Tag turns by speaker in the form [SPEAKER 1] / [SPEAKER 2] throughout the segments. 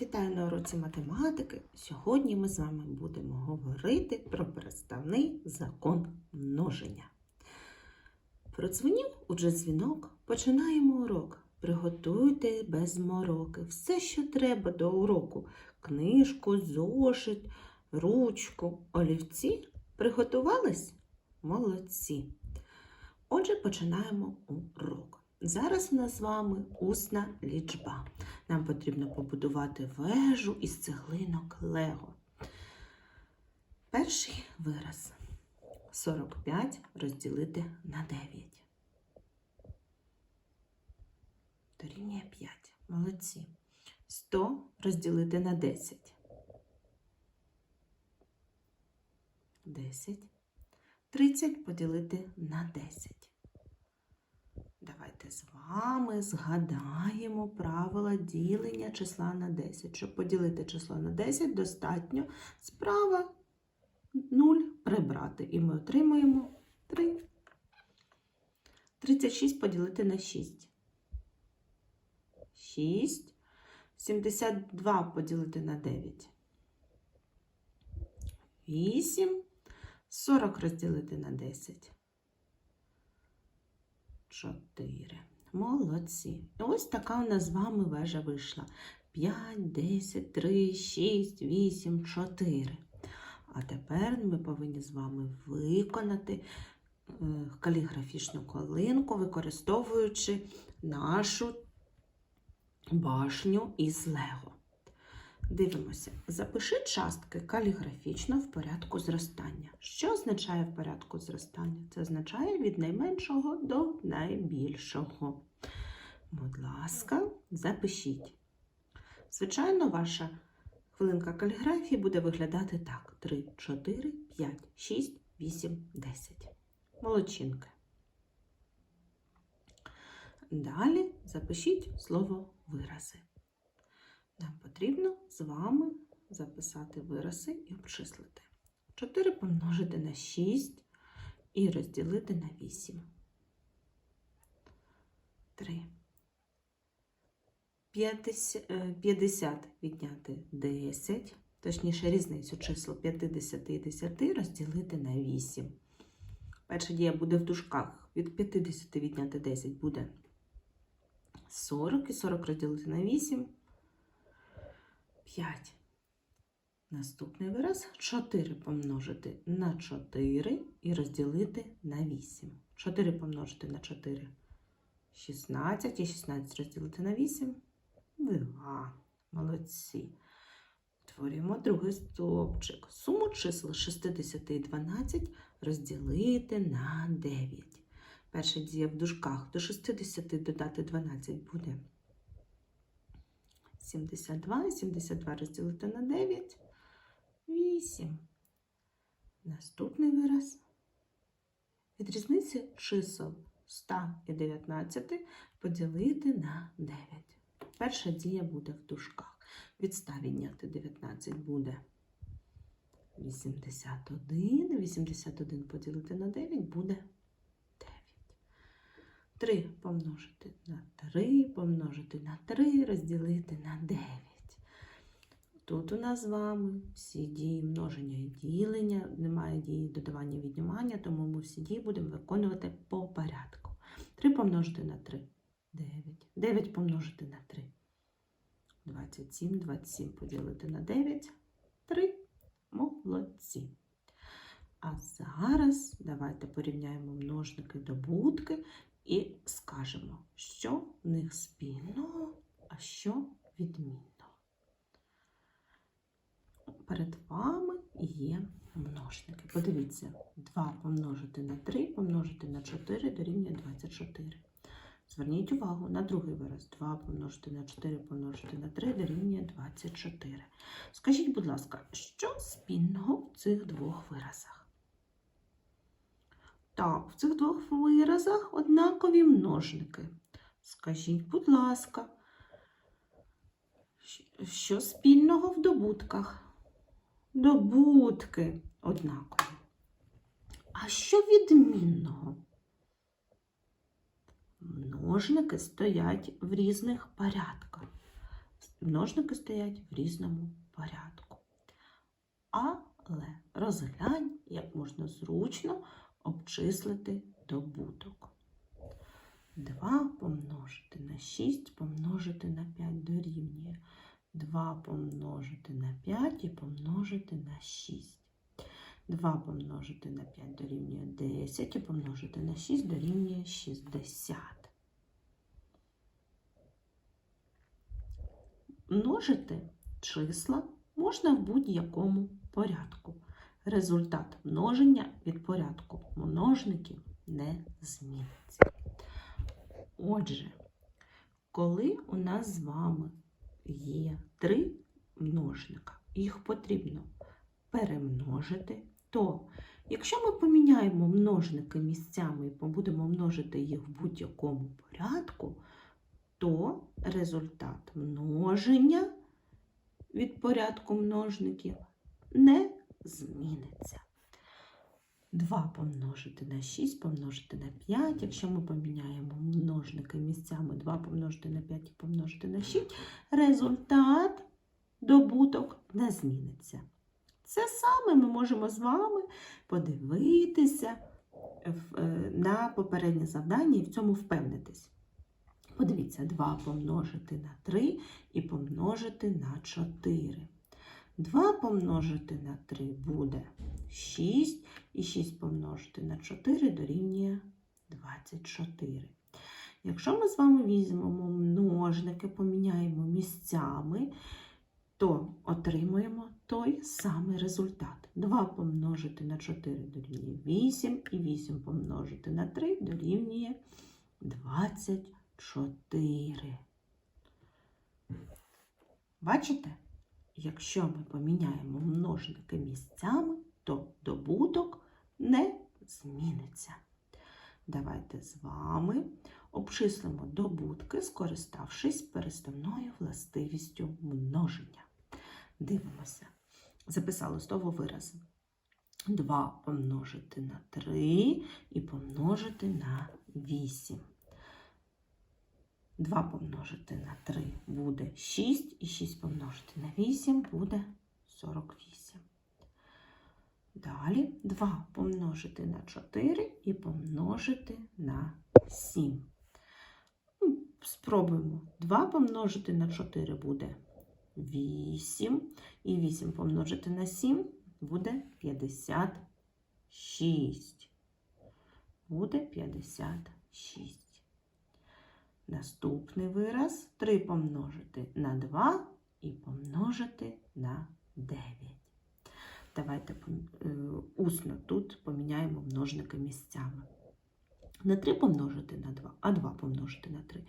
[SPEAKER 1] Вітаю на уроці математики. Сьогодні ми з вами будемо говорити про переставний закон множення. Продзвонів уже дзвінок, починаємо урок. Приготуйте без мороки все, що треба до уроку: книжку, зошит, ручку, олівці. Приготувались? Молодці. Отже, починаємо урок. Зараз у нас з вами усна лічба. Нам потрібно побудувати вежу із цеглинок Лего. Перший вираз. 45 розділити на 9. Дорівнює 5. Молодці. 100 розділити на 10. 10. 30 поділити на 10. Давайте з вами згадаємо правила ділення числа на 10. Щоб поділити число на 10, достатньо справа 0 прибрати. І ми отримаємо 3. 36 поділити на 6. 6. 72 поділити на 9. 8. 40 розділити на 10. 4. Молодці. Ось така у нас з вами вежа вийшла. 5, 10, 3, 6, 8, 4. А тепер ми повинні з вами виконати е, каліграфічну колинку, використовуючи нашу башню із Лего. Дивимося. Запиши частки каліграфічно в порядку зростання. Що означає в порядку зростання? Це означає від найменшого до найбільшого. Будь ласка, запишіть. Звичайно, ваша хвилинка каліграфії буде виглядати так: 3, 4, 5, 6, 8, 10. Молодчинки. Далі запишіть слово вирази. Нам потрібно з вами записати вирази і обчислити. 4 помножити на 6 і розділити на 8. 3. 50 відняти 10, точніше різницю чисел 50 і 10 розділити на 8. Перша дія буде в дужках. Від 50 відняти 10 буде 40 і 40 розділити на 8. 5. Наступний вираз 4 помножити на 4 і розділити на 8. 4 помножити на 4 16 і 16 розділити на 8 2. Молодці. Творюємо другий стовпчик. Суму чисел 60 і 12 розділити на 9. Перша дія в дужках до 60 додати 12 буде 72, 72 розділити на 9, 8. Наступний вираз. Від різниці чисел 100 і 19 поділити на 9. Перша дія буде в дужках. Від 100 відняти 19 буде 81. 81 поділити на 9 буде 3 помножити на 3, помножити на 3, розділити на 9. Тут у нас з вами всі дії множення і ділення, немає дії додавання і віднімання, тому ми всі дії будемо виконувати по порядку. 3 помножити на 3 9. 9 помножити на 3 27, 27 поділити на 9 3. Молодці. А зараз давайте порівняємо множники добутки і скажемо, що в них спільного, а що відмінного. Перед вами є множники. Подивіться, 2 помножити на 3 помножити на 4 дорівнює 24. Зверніть увагу на другий вираз. 2 помножити на 4 помножити на 3 дорівнює 24. Скажіть, будь ласка, що спільного в цих двох виразах? Так, в цих двох виразах однакові множники. Скажіть, будь ласка, що спільного в добутках? Добутки однакові. А що відмінного? Множники стоять в різних порядках. множники стоять в різному порядку. Але розглянь, як можна зручно обчислити добуток. 2 помножити на 6 помножити на 5 дорівнює 2 помножити на 5 і помножити на 6. 2 помножити на 5 дорівнює 10 і помножити на 6 дорівнює 60. Множити числа можна в будь-якому порядку. Результат множення від порядку множників не зміниться. Отже, коли у нас з вами є три множника, їх потрібно перемножити, то якщо ми поміняємо множники місцями і будемо множити їх в будь-якому порядку, то результат множення від порядку множників не зміниться. 2 помножити на 6 помножити на 5. Якщо ми поміняємо множники місцями 2 помножити на 5 і помножити на 6, результат добуток не зміниться. Це саме ми можемо з вами подивитися е, на попереднє завдання і в цьому впевнитись. Подивіться, 2 помножити на 3 і помножити на 4. 2 помножити на 3 буде 6, і 6 помножити на 4 дорівнює 24. Якщо ми з вами візьмемо множники, поміняємо місцями, то отримуємо той самий результат. 2 помножити на 4 дорівнює 8, і 8 помножити на 3 дорівнює 24. Бачите? Якщо ми поміняємо множники місцями, то добуток не зміниться. Давайте з вами обчислимо добутки, скориставшись переставною властивістю множення. Дивимося. Записали слово вирази. 2 помножити на 3 і помножити на 8. 2 помножити на 3 буде 6, і 6 помножити на 8 буде 48. Далі 2 помножити на 4 і помножити на 7. Ну, Спробуємо. 2 помножити на 4 буде 8, і 8 помножити на 7 буде 56. Буде 56. Наступний вираз 3 помножити на 2 і помножити на 9. Давайте е, усно тут поміняємо множники місцями. Не 3 помножити на 2, а 2 помножити на 3.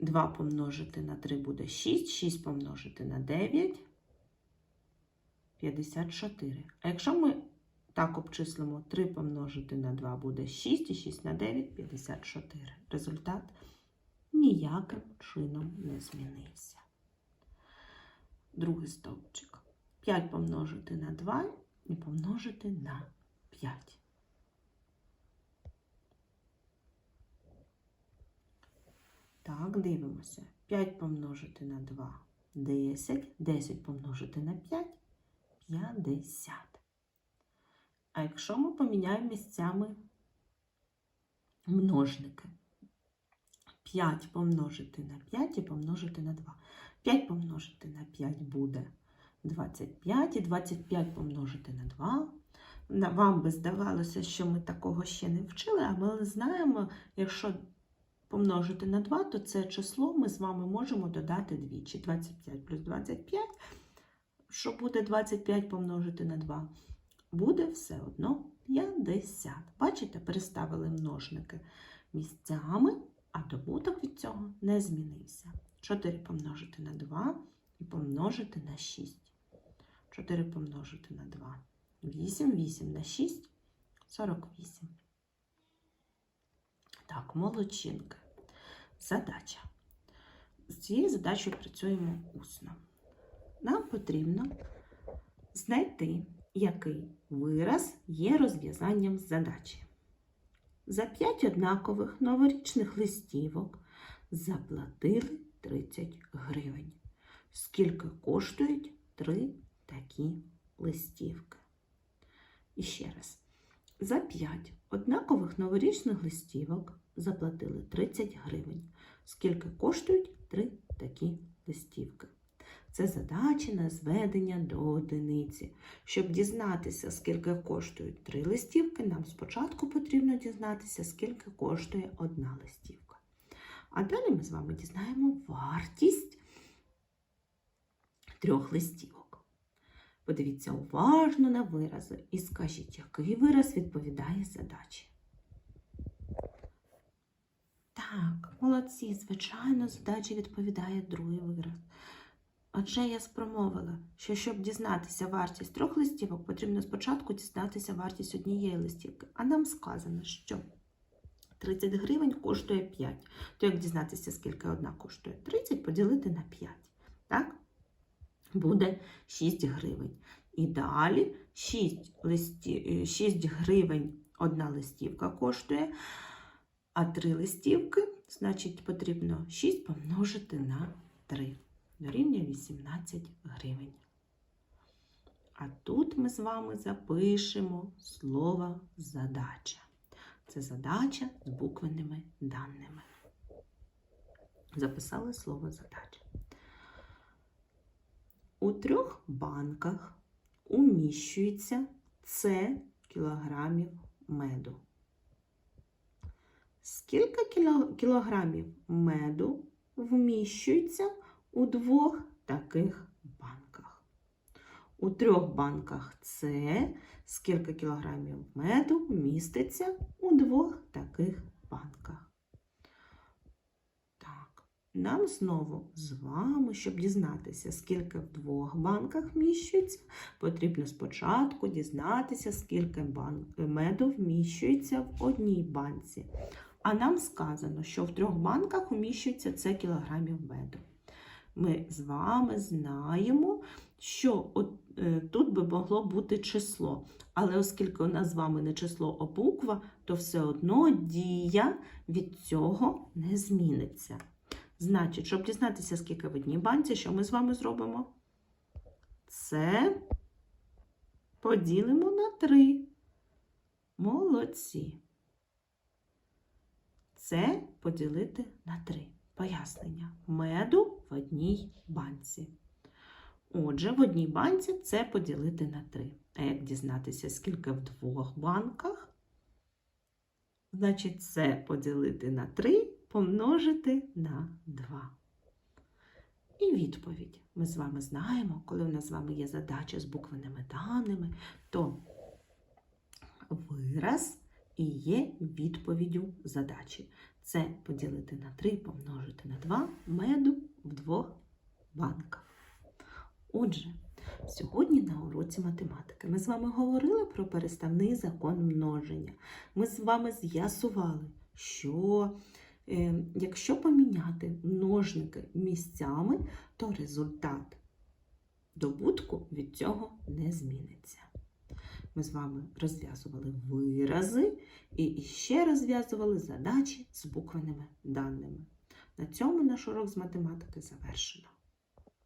[SPEAKER 1] 2 помножити на 3 буде 6, 6 помножити на 9 54. А якщо ми так обчислимо 3 помножити на 2 буде 6 і 6 на 9 54. Результат ніяким чином не змінився. Другий стовпчик. 5 помножити на 2 і помножити на 5. Так, дивимося. 5 помножити на 2 10. 10 помножити на 5 50. А якщо ми поміняємо місцями множники, 5 помножити на 5 і помножити на 2. 5 помножити на 5 буде 25, і 25 помножити на 2. Вам би здавалося, що ми такого ще не вчили, а ми знаємо, якщо помножити на 2, то це число ми з вами можемо додати двічі. 25 плюс 25, що буде 25 помножити на 2, буде все одно 50. Бачите, переставили множники місцями, а добуток від цього не змінився. 4 помножити на 2 і помножити на 6. 4 помножити на 2. 8, 8 на 6, 48. Так, молодчинки. Задача. З цією задачею працюємо усно. Нам потрібно знайти, який вираз є розв'язанням задачі. За 5 однакових новорічних листівок заплатили 30 гривень. скільки коштують три такі листівки. І ще раз. За 5 однакових новорічних листівок заплатили 30 гривень. Скільки коштують три такі листівки? Це задача на зведення до одиниці. Щоб дізнатися, скільки коштують три листівки, нам спочатку потрібно дізнатися, скільки коштує одна листівка. А далі ми з вами дізнаємо вартість трьох листівок. Подивіться уважно на вирази і скажіть, який вираз відповідає задачі. Так, молодці, звичайно, задачі відповідає другий вираз. Адже я спромовила, що щоб дізнатися вартість трьох листівок, потрібно спочатку дізнатися вартість однієї листівки. А нам сказано, що 30 гривень коштує 5. То як дізнатися, скільки одна коштує? 30 поділити на 5. Так? Буде 6 гривень. І далі 6, листі... 6 гривень одна листівка коштує, а 3 листівки, значить, потрібно 6 помножити на 3 дорівнює 18 гривень. А тут ми з вами запишемо слово задача. Це задача з буквенними даними. Записали слово задача. У трьох банках уміщується С кілограмів меду. Скільки кілограмів меду вміщується у двох таких банках? У трьох банках С скільки кілограмів меду міститься у двох таких банках? Так, нам знову з вами, щоб дізнатися, скільки в двох банках вміщується, потрібно спочатку дізнатися, скільки меду вміщується в одній банці. А нам сказано, що в трьох банках вміщується це кілограмів меду. Ми з вами знаємо, що от, е, тут би могло бути число. Але оскільки у нас з вами не число, а буква, то все одно дія від цього не зміниться. Значить, щоб дізнатися, скільки в одній банці, що ми з вами зробимо? Це поділимо на 3. Молодці. Це поділити на 3. Пояснення. Меду одній банці. Отже, в одній банці це поділити на 3. А як дізнатися, скільки в двох банках? Значить, це поділити на 3 помножити на 2. І відповідь. Ми з вами знаємо, коли у нас з вами є задача з буквеними даними, то вираз і є відповіддю задачі. Це поділити на 3 помножити на 2 меду в двох банках. Отже, сьогодні на уроці математики ми з вами говорили про переставний закон множення. Ми з вами з'ясували, що е, якщо поміняти множники місцями, то результат добутку від цього не зміниться. Ми з вами розв'язували вирази і ще розв'язували задачі з буквеними даними. На цьому наш урок з математики завершено.